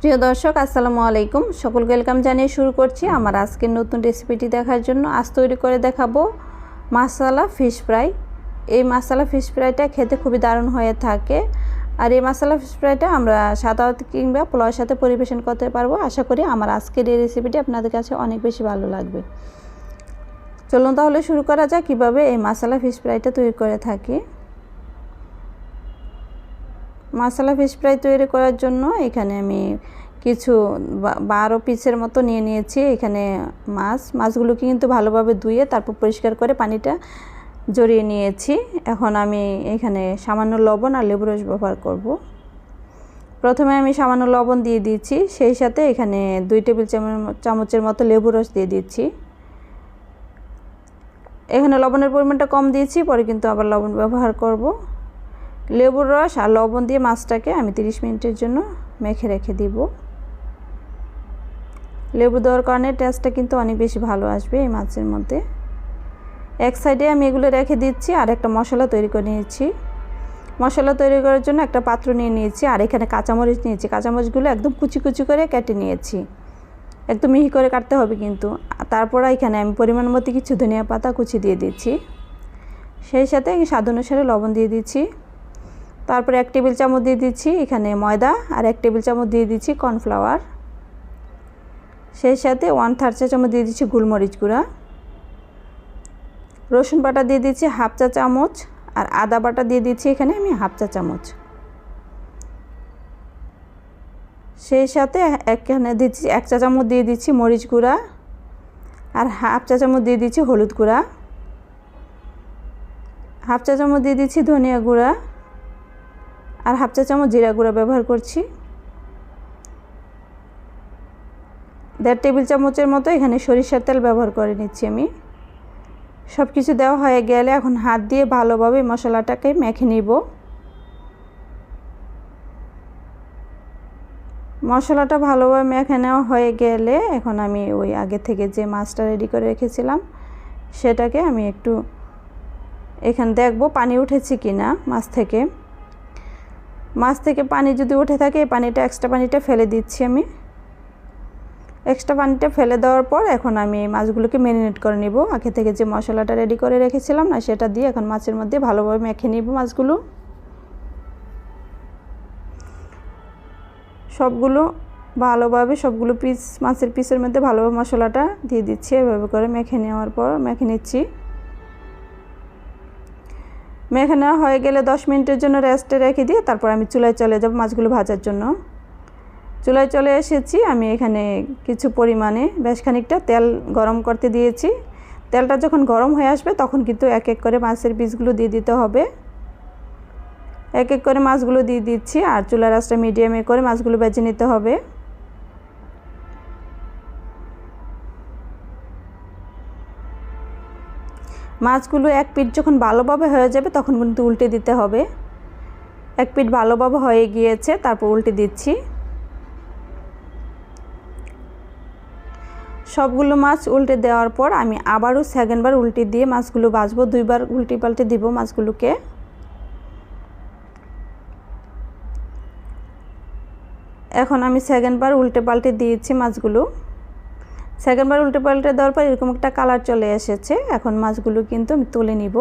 প্রিয় দর্শক, আসসালামু আলাইকুম। সকলকে ওয়েলকাম জানিয়ে শুরু করছি আমার আজকের নতুন রেসিপিটি দেখার জন্য। আজ তৈরি করে দেখাবো মাসালা ফিশ ফ্রাই। এই মাসালা ফিশ ফ্রাইটা খেতে খুবই দারুণ হয়ে থাকে। আর এই মশলা ফিশ ফ্রাইটা আমরা সাদা কিংবা পোলাওয়ের সাথে পরিবেশন করতে পারব। আশা করি আমার আজকের এই রেসিপিটি আপনাদের কাছে অনেক বেশি ভালো লাগবে। চলুন তাহলে শুরু করা যাক কীভাবে এই মশলা ফিশ ফ্রাইটা তৈরি করে থাকি। মশলা ফিশ ফ্রাই তৈরি করার জন্য এখানে আমি কিছু বারো পিসের মতো নিয়ে নিয়েছি। এখানে মাছ, মাছগুলোকে কিন্তু ভালোভাবে ধুয়ে তারপর পরিষ্কার করে পানিটা জড়িয়ে নিয়েছি। এখন আমি এখানে সামান্য লবণ আর লেবু রস ব্যবহার করব। প্রথমে আমি সামান্য লবণ দিয়ে দিচ্ছি সেই সাথে এখানে দুই টেবিল চামচের মতো লেবু রস দিয়ে দিচ্ছি এখানে লবণের পরিমাণটা কম দিয়েছি, পরে কিন্তু আবার লবণ ব্যবহার করব। লেবুর রস আর লবণ দিয়ে মাছটাকে আমি 30 মিনিটের জন্য মেখে রেখে দিব। লেবু দেওয়ার কারণে টেস্টটা কিন্তু অনেক বেশি ভালো আসবে এই মাছের মধ্যে। এক সাইডে আমি এগুলো রেখে দিচ্ছি আর একটা মশলা তৈরি করে নিয়েছি। মশলা তৈরি করার জন্য একটা পাত্র নিয়ে নিয়েছি আর এখানে কাঁচামরিচ নিয়েছি। কাঁচামরিচগুলো একদম কুচি কুচি করে কেটে নিয়েছি। একদম মিহি করে কাটতে হবে কিন্তু। তারপর এখানে আমি পরিমাণ মতো কিছু ধনিয়া পাতা কুচি দিয়ে দিচ্ছি। সেই সাথে স্বাদ অনুসারে লবণ দিয়ে দিচ্ছি। তারপরে এক টেবিল চামচ দিয়ে দিচ্ছি এখানে ময়দা আর এক টেবিল চামচ দিয়ে দিচ্ছি কর্নফ্লাওয়ার। সেই সাথে ওয়ান থার্ড চা চামচ দিয়ে দিচ্ছি গোলমরিচ গুঁড়া। রসুন বাটা দিয়ে দিচ্ছি হাফ চা চামচ আর আদা বাটা দিয়ে দিচ্ছি এখানে আমি হাফ চা চামচ। সেই সাথে এখানে দিচ্ছি এক চা চামচ দিয়ে দিচ্ছি মরিচ গুঁড়া আর হাফ চা চামচ দিয়ে দিচ্ছি হলুদ গুঁড়া। হাফ চা চামচ দিয়ে দিচ্ছি ধনিয়া গুঁড়া। আর হাফ চা চামচ জিরা গুঁড়া ব্যবহার করছি। দেড় টেবিল চামচের মতো এখানে সরিষার তেল ব্যবহার করে নিচ্ছি আমি। সব কিছু দেওয়া হয়ে গেলে এখন হাত দিয়ে ভালোভাবে মশলাটাকে মেখে নিব। মশলাটা ভালোভাবে মেখে নেওয়া হয়ে গেলে এখন আমি ওই আগে থেকে যে মাছটা রেডি করে রেখেছিলাম, সেটাকে আমি একটু এখানে দেখব পানি উঠেছে কি না মাছ থেকে। মাছ থেকে পানি যদি উঠে থাকে, এই পানিটা এক্সট্রা পানিটা ফেলে দিচ্ছি আমি। এক্সট্রা পানিটা ফেলে দেওয়ার পর এখন আমি মাছগুলোকে ম্যারিনেট করে নিব। আগে থেকে যে মশলাটা রেডি করে রেখেছিলাম না, সেটা দিয়ে এখন মাছের মধ্যে ভালোভাবে মেখে নিব মাছগুলো। সবগুলো ভালোভাবে, সবগুলো পিস মাছের পিসের মধ্যে ভালোভাবে মশলাটা দিয়ে দিচ্ছি। এভাবে করে মেখে নেওয়ার পর, মেখে নিচ্ছি। মেখে নেওয়া হয়ে গেলে দশ মিনিটের জন্য রেস্টে রেখে দিয়ে তারপর আমি চুলায় চলে যাব মাছগুলো ভাজার জন্য। চুলায় চলে এসেছি, আমি এখানে কিছু পরিমাণে বেশ খানিকটা তেল গরম করতে দিয়েছি। তেলটা যখন গরম হয়ে আসবে তখন কিন্তু এক এক করে মাছের পিসগুলো দিয়ে দিতে হবে। এক এক করে মাছগুলো দিয়ে দিচ্ছি আর চুলার রাসটা মিডিয়ামে করে মাছগুলো বেছে নিতে হবে। মাছগুলো এক পিঠ যখন ভালোভাবে হয়ে যাবে, তখন কিন্তু উল্টে দিতে হবে। এক পিঠ ভালোভাবে হয়ে গিয়েছে, তারপর উল্টে দিচ্ছি। সবগুলো মাছ উল্টে দেওয়ার পর আমি আবারও সেকেন্ডবার উল্টে দিয়ে মাছগুলো বাছবো দুইবার উল্টে পাল্টে দিব মাছগুলোকে। এখন আমি সেকেন্ডবার উল্টে পাল্টে দিয়েছি মাছগুলো। সেকেন্ডবার উল্টে পাল্টে দেওয়ার পর এরকম একটা কালার চলে এসেছে। এখন মাছগুলো কিন্তু আমি তুলে নিব।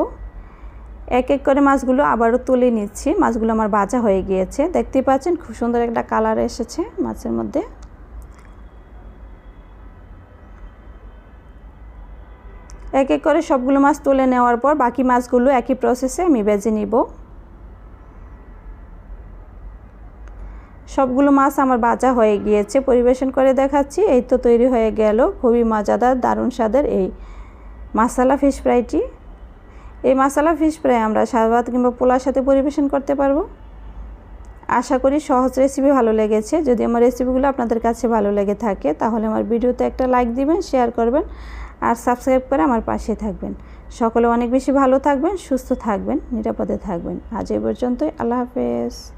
এক এক করে মাছগুলো আবারও তুলে নিচ্ছি। মাছগুলো আমার বাজা হয়ে গিয়েছে। দেখতেই পাচ্ছেন খুব সুন্দর একটা কালার এসেছে মাছের মধ্যে। এক এক করে সবগুলো মাছ তুলে নেওয়ার পর বাকি মাছগুলো একই প্রসেসে আমি বেজে নিব। সবগুলো মাছ আমার বাজা হয়ে গিয়েছে। পরিবেশন করে দেখাচ্ছি। এই তো তৈরি হয়ে গেল। খুবই মজাদার, দারুণ স্বাদের এই মাসালা ফিশ ফ্রাইটি এই মাসালা ফিশ ফ্রাই আমরা সাদা কিংবা পোলার সাথে পরিবেশন করতে পারব। আশা করি সহজ রেসিপি ভালো লেগেছে। যদি আমার রেসিপিগুলো আপনাদের কাছে ভালো লেগে থাকে, তাহলে আমার ভিডিওতে একটা লাইক দিবেন শেয়ার করবেন আর সাবস্ক্রাইব করে আমার পাশে থাকবেন। সকলে অনেক বেশি ভালো থাকবেন, সুস্থ থাকবেন, নিরাপদে থাকবেন। আজ এই পর্যন্তই। আল্লাহ হাফেজ।